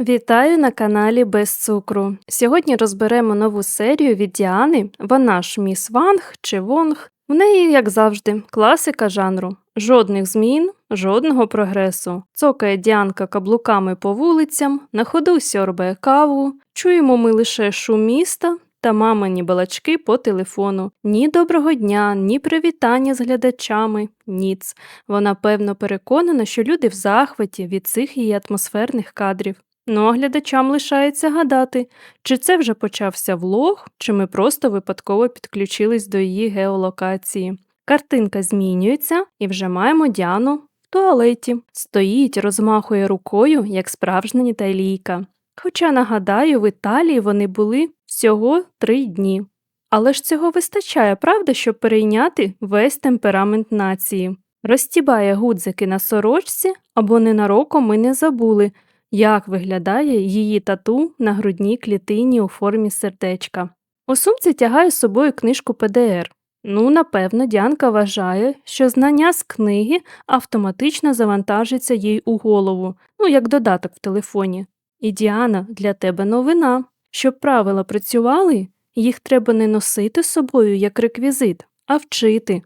Вітаю на каналі Без цукру. Сьогодні розберемо нову серію від Діани. Вона ж міс Ванг чи Вонг. В неї, як завжди, класика жанру. Жодних змін, жодного прогресу. Цокає Діанка каблуками по вулицям, на ходу сьорбає каву, чуємо ми лише шум міста та мамині балачки по телефону. Ні доброго дня, ні привітання з глядачами, ніц. Вона певно переконана, що люди в захваті від цих її атмосферних кадрів. Ну а глядачам лишається гадати, чи це вже почався влог, чи ми просто випадково підключились до її геолокації. Картинка змінюється, і вже маємо Діану в туалеті. Стоїть, розмахує рукою, як справжня італійка. Хоча, нагадаю, в Італії вони були всього три дні. Але ж цього вистачає, правда, щоб перейняти весь темперамент нації. Розтібає гудзики на сорочці, або ненароком ми не забули, як виглядає її тату на грудній клітині у формі сердечка. У сумці тягає з собою книжку ПДР. Ну, напевно, Діанка вважає, що знання з книги автоматично завантажиться їй у голову, ну як додаток в телефоні. І Діана, для тебе новина. Щоб правила працювали, їх треба не носити з собою як реквізит, а вчити.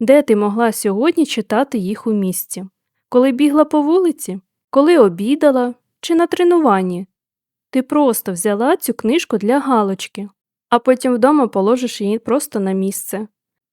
Де ти могла сьогодні читати їх у місті? Коли бігла по вулиці? Коли обідала чи на тренуванні? Ти просто взяла цю книжку для галочки, а потім вдома положиш її просто на місце.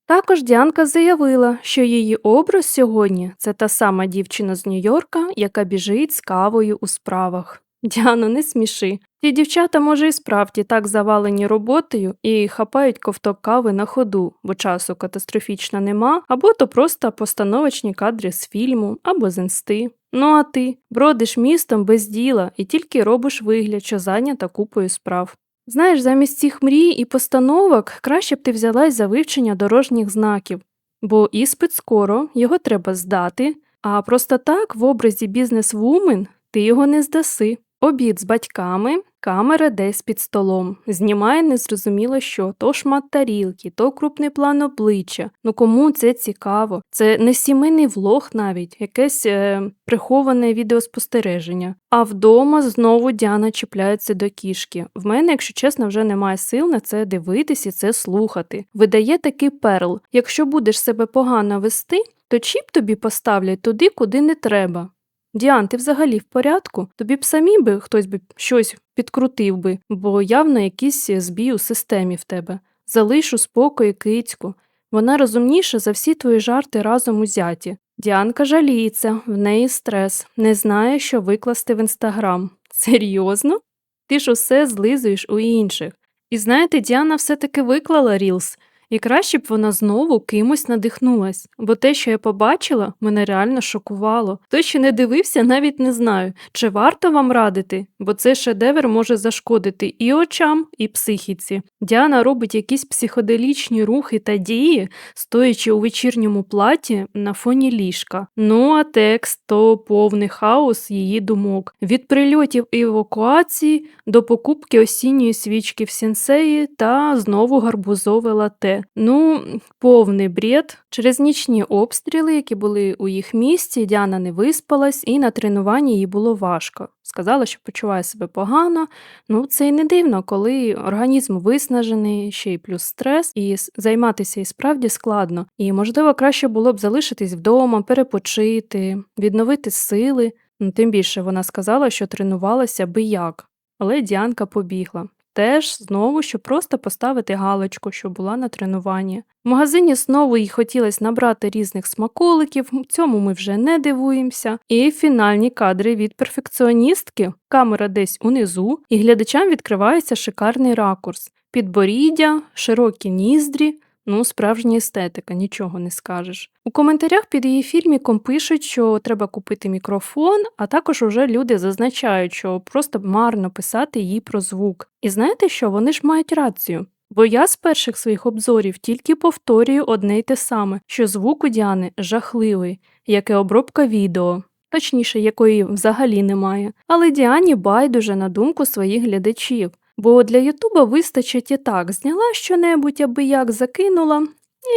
Також Діанка заявила, що її образ сьогодні це та сама дівчина з Нью-Йорка, яка біжить з кавою у справах. Діано, не сміши. Ті дівчата, може, і справді так завалені роботою і хапають ковток кави на ходу, бо часу катастрофічно нема, або то просто постановочні кадри з фільму, або з інсти. Ну а ти бродиш містом без діла і тільки робиш вигляд, що зайнята купою справ. Знаєш, замість цих мрій і постановок краще б ти взялась за вивчення дорожніх знаків, бо іспит скоро, його треба здати, а просто так в образі бізнес-вумен ти його не здаси. Обід з батьками, камера десь під столом. Знімає незрозуміло що, то шмат тарілки, то крупний план обличчя. Ну кому це цікаво? Це не сімейний влог навіть, якесь е, приховане відеоспостереження. А вдома знову Діана чіпляється до кішки. В мене, якщо чесно, вже немає сил на це дивитись і це слухати. Видає такий перл. Якщо будеш себе погано вести, то чіп тобі поставлять туди, куди не треба. Діан, ти взагалі в порядку? Тобі б самі би хтось би щось підкрутив би, бо явно якийсь збій у системі в тебе. Залиш у спокої кицьку. Вона розумніша за всі твої жарти разом узяті. Діанка жаліється, в неї стрес, не знає, що викласти в інстаграм. Серйозно? Ти ж усе злизуєш у інших. І знаєте, Діана все-таки виклала Рілс, і краще б вона знову кимось надихнулась, бо те, що я побачила, мене реально шокувало. Той, що не дивився, навіть не знаю, чи варто вам радити, бо цей шедевр може зашкодити і очам, і психіці. Діана робить якісь психоделічні рухи та дії, стоячи у вечірньому платі на фоні ліжка. Ну а текст то повний хаос її думок. Від прильотів і евакуації до покупки осінньої свічки в сінсеї та знову гарбузове лате. Ну, повний бред. Через нічні обстріли, які були у їх місті, Діана не виспалась, і на тренуванні їй було важко. Сказала, що почуває себе погано. Ну, це й не дивно, коли організм виснажений, ще й плюс стрес, і займатися і справді складно. І, можливо, краще було б залишитись вдома, перепочити, відновити сили. Ну, Тим більше вона сказала, що тренувалася би як. Але Діанка побігла. Теж знову, щоб просто поставити галочку, що була на тренуванні. В магазині знову їй хотілося набрати різних смаколиків, цьому ми вже не дивуємося. І фінальні кадри від перфекціоністки, камера десь унизу, і глядачам відкривається шикарний ракурс, підборіддя, широкі ніздрі. Ну, справжня естетика, нічого не скажеш. У коментарях під її фільміком пишуть, що треба купити мікрофон, а також уже люди зазначають, що просто марно писати їй про звук. І знаєте що? Вони ж мають рацію. Бо я з перших своїх обзорів тільки повторюю одне й те саме, що звук у Діани жахливий, як і обробка відео, точніше, якої взагалі немає. Але Діані байдуже на думку своїх глядачів. Бо для Ютуба вистачить і так, зняла щонебудь, аби як закинула,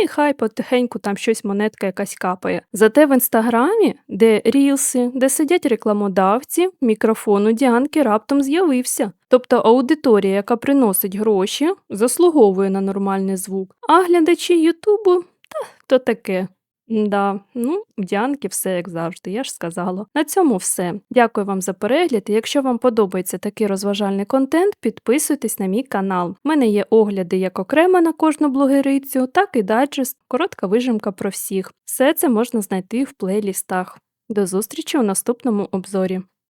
і хай потихеньку там щось монетка якась капає. Зате в інстаграмі, де рілси, де сидять рекламодавці, мікрофон у Діанки раптом з'явився. Тобто аудиторія, яка приносить гроші, заслуговує на нормальний звук, а глядачі Ютубу та то таке. Да, ну, в Діанки все як завжди, я ж сказала. На цьому все. Дякую вам за перегляд. І якщо вам подобається такий розважальний контент, підписуйтесь на мій канал. У мене є огляди як окремо на кожну блогерицю, так і дайджест, коротка вижимка про всіх. Все це можна знайти в плейлістах. До зустрічі у наступному обзорі.